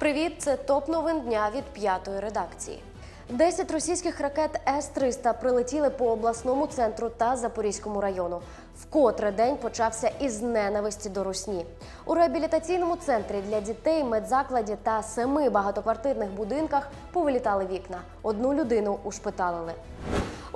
Привіт, це топ новин дня від п'ятої редакції. Десять російських ракет С-300 прилетіли по обласному центру та Запорізькому району. Вкотре день почався із ненависті до русні. У реабілітаційному центрі для дітей, медзакладі та семи багатоквартирних будинках повилітали вікна. Одну людину ушпиталили.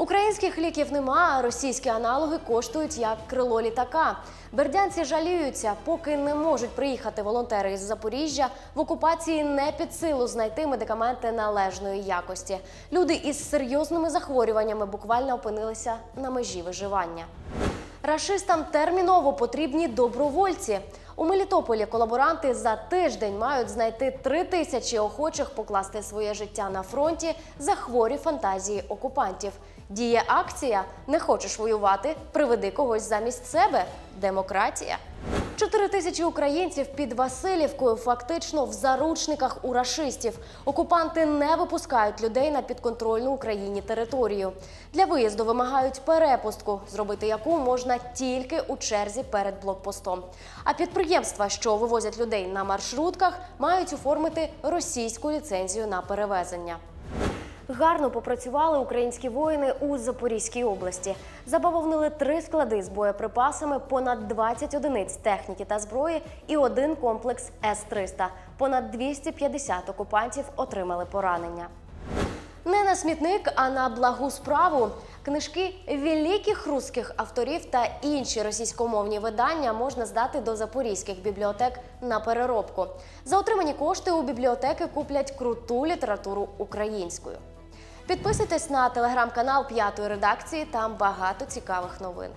Українських ліків нема, а російські аналоги коштують як крило літака. Бердянці жаліються, поки не можуть приїхати волонтери із Запоріжжя. В окупації не під силу знайти медикаменти належної якості. Люди із серйозними захворюваннями буквально опинилися на межі виживання. Рашистам терміново потрібні добровольці. У Мелітополі колаборанти за тиждень мають знайти три тисячі охочих покласти своє життя на фронті за хворі фантазії окупантів. Діє акція Не хочеш воювати? Приведи когось замість себе. Демократія. Чотири тисячі українців під Васильівкою фактично в заручниках у рашистів. Окупанти не випускають людей на підконтрольну Україні територію. Для виїзду вимагають перепустку, зробити яку можна тільки у черзі перед блокпостом. А підприємства, що вивозять людей на маршрутках, мають оформити російську ліцензію на перевезення. Гарно попрацювали українські воїни у Запорізькій області. Забавовнили три склади з боєприпасами, понад 20 одиниць техніки та зброї і один комплекс С-300. Понад 250 окупантів отримали поранення. Не на смітник, а на благу справу. Книжки великих русських авторів та інші російськомовні видання можна здати до запорізьких бібліотек на переробку. За отримані кошти у бібліотеки куплять круту літературу українською. Підписуйтесь на телеграм-канал п'ятої редакції, там багато цікавих новин.